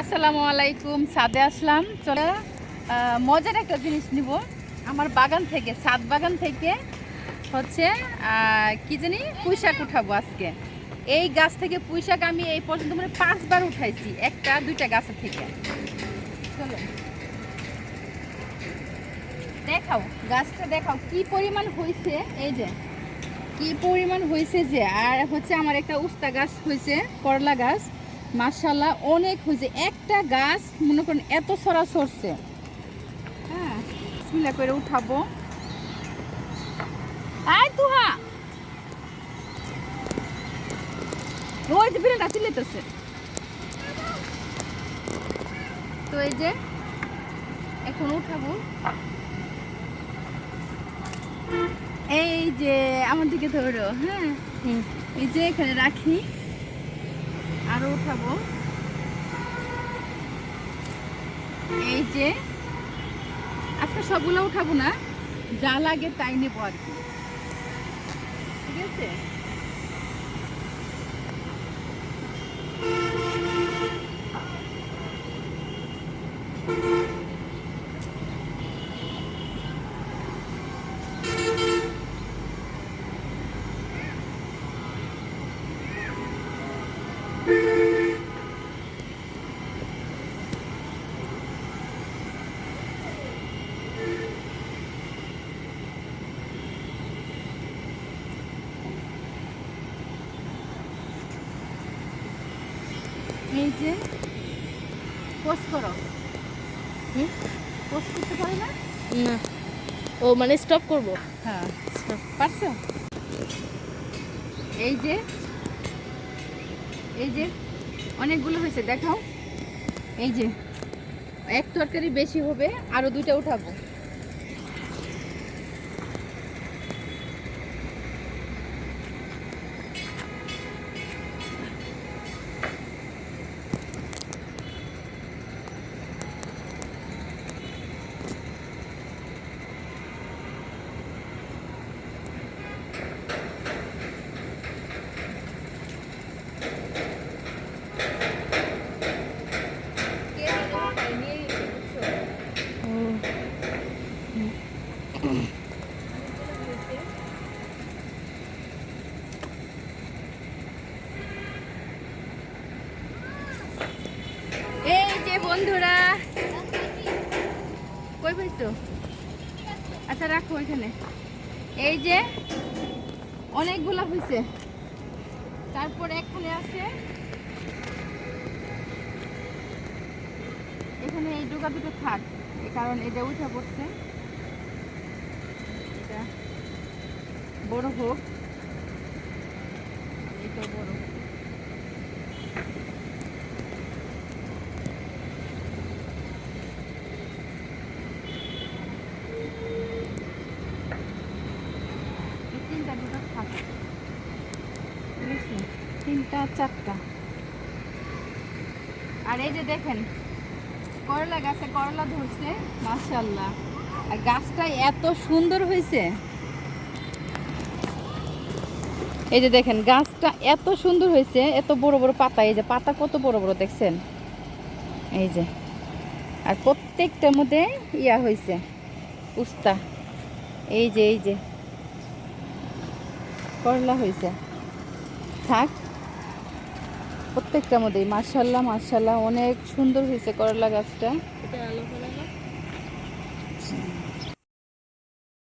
আসসালামু আলাইকুম, সাদে আসলাম। চলো মজার একটা জিনিস নিব। আমার বাগান থেকে, সাদ বাগান থেকে হচ্ছে কি জানি, পুঁইশাক উঠাবো আজকে। এই গাছ থেকে পুঁইশাক আমি এই পর্যন্ত মানে পাঁচবার উঠাইছি, একটা, দুইটা গাছের থেকে। চলো। দেখাও, গাছটা দেখাও, কি পরিমাণ হয়েছে এই যে। কি পরিমাণ হয়েছে যে, আর হচ্ছে আমার একটা উস্তা গাছ হয়েছে করলা গাছ। মার্শাল্লাহ অনেক হয়েছে। একটা গাছ মনে করেন এত সরা সরছে। হ্যাঁ করে উঠাবো। আয় তুহা! ওই যে বিড়ালটা তো এই যে এখন উঠাবো। এই যে আমার দিকে ধরো হ্যাঁ? এই যে এখানে রাখি। আরও উঠাবো। এই যে, আজকে সবগুলো উঠাবো না, যা লাগে তাই নেব আর কি। ঠিক আছে? এই যে পোস্ট করো। হুম? পোস্ট করতে পারো না? না। ও মানে স্টপ করব? হ্যাঁ পারছ? এই যে এই যে অনেকগুলো হয়েছে দেখাও। এই যে এক তরকারি বেশি হবে আরও দুইটা উঠাবো। এই যে বন্ধুরা। কই পাইছো? আচ্ছা রাখো এখানে এই যে অনেকগুলা হয়েছে তারপরে এখানে আছে। এখানে এই ডোকা দুটো থাক কারণ এটা উঠে পড়ছে এটা বড় হোক। এটা বড় হোক। তিনটা চারটা। আর এই যে দেখেন, করলা গাছে করলা ধরছে মাশাল্লাহ আর গাছটা এত সুন্দর হয়েছে। এই যে দেখেন, গাছটা এত সুন্দর হয়েছে, এত বড় বড় পাতা, এই যে পাতা কত বড় বড় দেখছেন? এই যে, আর প্রত্যেকটার মধ্যে ইয়া হয়েছে, উস্তা, এই যে এই যে, করলা হয়েছে। থাক, প্রত্যেকটার মধ্যেই মার্শাল্লাহ মার্শাল্লাহ অনেক সুন্দর হয়েছে করলা গাছটা।